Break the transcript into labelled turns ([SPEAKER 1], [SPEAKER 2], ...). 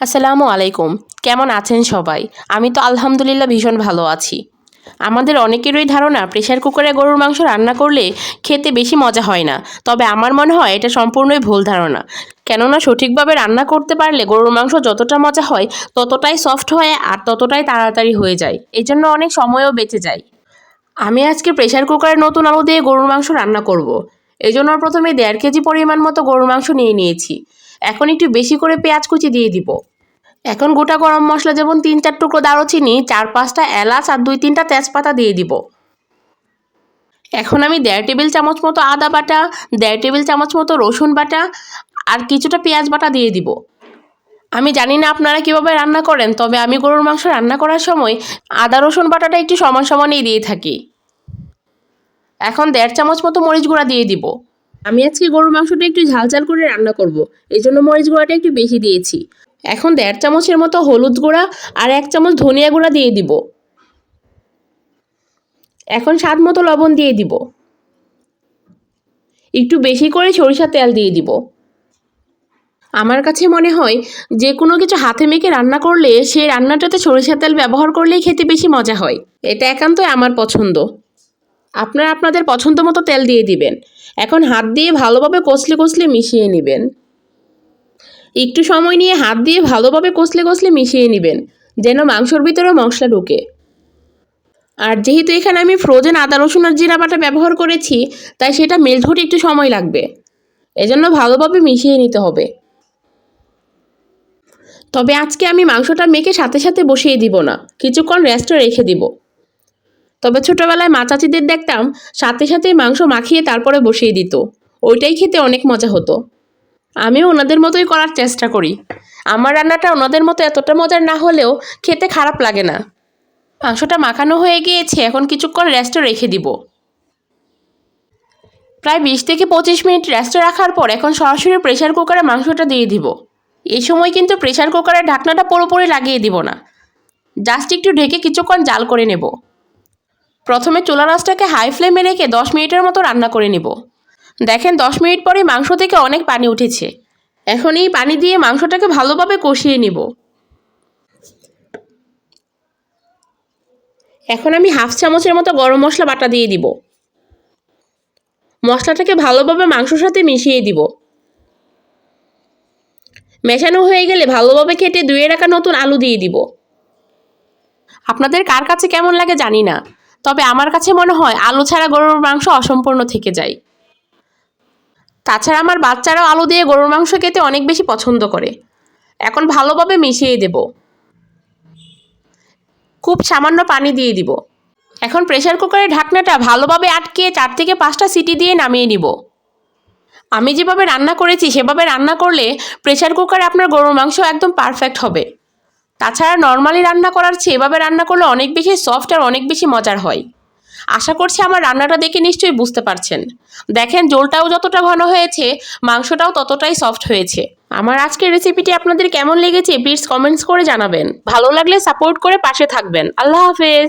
[SPEAKER 1] আসসালামু আলাইকুম। কেমন আছেন সবাই? আমি তো আলহামদুলিল্লাহ ভীষণ ভালো আছি। আমাদের অনেকেরই ধারণা প্রেশার কুকারে গরুর মাংস রান্না করলে খেতে বেশি মজা হয় না। তবে আমার মনে হয় এটা সম্পূর্ণই ভুল ধারণা। কেননা, সঠিকভাবে রান্না করতে পারলে গরুর মাংস যতটা মজা হয়, ততটাই সফট হয় আর ততটাই তাড়াতাড়ি হয়ে যায়। এই জন্য অনেক সময়ও বেঁচে যায়। আমি আজকে প্রেশার কুকারে নতুন আলু দিয়ে গরুর মাংস রান্না করব। এই জন্য প্রথমে দেড় কেজি পরিমাণ মতো গরুর মাংস নিয়ে নিয়েছি। এখন একটু বেশি করে পেঁয়াজ কুচি দিয়ে দিব। এখন গোটা গরম মশলা যেমন তিন চার টুকরো দারুচিনি চার পাঁচটা এলাচ আর দুই তিনটা তেজপাতা দিয়ে দিব। এখন আমি দেড় টেবিল চামচ মতো আদা বাটা, দেড় টেবিল চামচ মতো রসুন বাটা আর কিছুটা পেঁয়াজ বাটা দিয়ে দিব। আমি জানি না আপনারা কীভাবে রান্না করেন, তবে আমি গরুর মাংস রান্না করার সময় আদা রসুন বাটাটা একটু সমান সমানই দিয়ে থাকি। এখন দেড় চামচ মতো মরিচ গুঁড়া দিয়ে দিব। আমি আজকে গরুর মাংসটা একটু ঝাল ঝাল করে রান্না করব। এই জন্য মরিচ গুঁড়াটা একটু বেশি দিয়েছি। এখন দেড় চামচের মতো হলুদ গুঁড়া আর এক চামচ ধনিয়া গুঁড়া দিয়ে দিব। এখন স্বাদ মতো লবণ দিয়ে দিব। একটু বেশি করে সরিষার তেল দিয়ে দিব। আমার কাছে মনে হয় যে কোনো কিছু হাতে মেখে রান্না করলে সেই রান্নাটাতে সরিষার তেল ব্যবহার করলেই খেতে বেশি মজা হয়। এটা একান্তই আমার পছন্দ। আপনারা আপনাদের পছন্দ মতো তেল দিয়ে দিবেন। এখন হাত দিয়ে ভালোভাবে কষলে কষলে মিশিয়ে নেবেন। একটু সময় নিয়ে হাত দিয়ে ভালোভাবে কষলে কষলে মিশিয়ে নেবেন, যেন মাংসর ভিতরে মশলা ঢুকে। আর যেহেতু এখানে আমি ফ্রোজেন আদা, রসুন আর জিরা বাটা ব্যবহার করেছি, তাই সেটা মেল্ট হতে একটু সময় লাগবে। এজন্য ভালোভাবে মিশিয়ে নিতে হবে। তবে আজকে আমি মাংসটা মেখে সাথে সাথে বসিয়ে দিব না, কিছুক্ষণ রেস্টে রেখে দিব। তবে ছোটোবেলায় মা চাচিদের দেখতাম সাথে সাথে মাংস মাখিয়ে তারপরে বসিয়ে দিত। ওইটাই খেতে অনেক মজা হতো। আমিও ওনাদের মতোই করার চেষ্টা করি। আমার রান্নাটা ওনাদের মতো এতটা মজার না হলেও খেতে খারাপ লাগে না। মাংসটা মাখানো হয়ে গিয়েছে, এখন কিছুক্ষণ রেস্টে রেখে দিব। প্রায় বিশ থেকে পঁচিশ মিনিট রেস্টে রাখার পর এখন সরাসরি প্রেশার কুকারে মাংসটা দিয়ে দিব। এই সময় কিন্তু প্রেশার কুকারের ঢাকনাটা পুরোপুরি লাগিয়ে দিব না। জাস্ট একটু ঢেকে কিছুক্ষণ জাল করে নেব। প্রথমে চুলা রাসটাকে হাই ফ্লেমে রেখে দশ মিনিটের মতো রান্না করে নেব। দেখেন দশ মিনিট পরে মাংস থেকে অনেক পানি উঠেছে। এখন এই পানি দিয়ে মাংসটাকে ভালোভাবে কষিয়ে নিব। এখন আমি হাফ চামচের মতো গরম মশলা বাটা দিয়ে দিব। মশলাটাকে ভালোভাবে মাংসর সাথে মিশিয়ে দিব। মেশানো হয়ে গেলে ভালোভাবে কেটে ধুয়ে রাখা নতুন আলু দিয়ে দিব। আপনাদের কার কাছে কেমন লাগে জানি না। তবে আমার কাছে মনে হয় আলু ছাড়া গরুর মাংস অসম্পূর্ণ থেকে যায়। তাছাড়া আমার বাচ্চারাও আলু দিয়ে গরুর মাংস খেতে অনেক বেশি পছন্দ করে। এখন ভালোভাবে মিশিয়ে দেব। খুব সামান্য পানি দিয়ে দিব। এখন প্রেশার কুকারের ঢাকনাটা ভালোভাবে আটকে চার থেকে পাঁচটা সিটি দিয়ে নামিয়ে নিব। আমি যেভাবে রান্না করেছি, সেভাবে রান্না করলে প্রেশার কুকারে আপনার গরুর মাংস একদম পারফেক্ট হবে। তাছাড়া নর্মালি রান্না করার চেয়ে এভাবে রান্না করলে অনেক বেশি সফট আর অনেক বেশি মজার হয়। আশা করছি আমার রান্নাটা দেখে নিশ্চয়ই বুঝতে পারছেন। দেখেন জোলটাও যতটা ঘন হয়েছে, মাংসটাও ততটাই সফট হয়েছে। আমার আজকের রেসিপিটি আপনাদের কেমন লেগেছে প্লিজ কমেন্টস করে জানাবেন। ভালো লাগলে সাপোর্ট করে পাশে থাকবেন। আল্লাহ হাফেজ!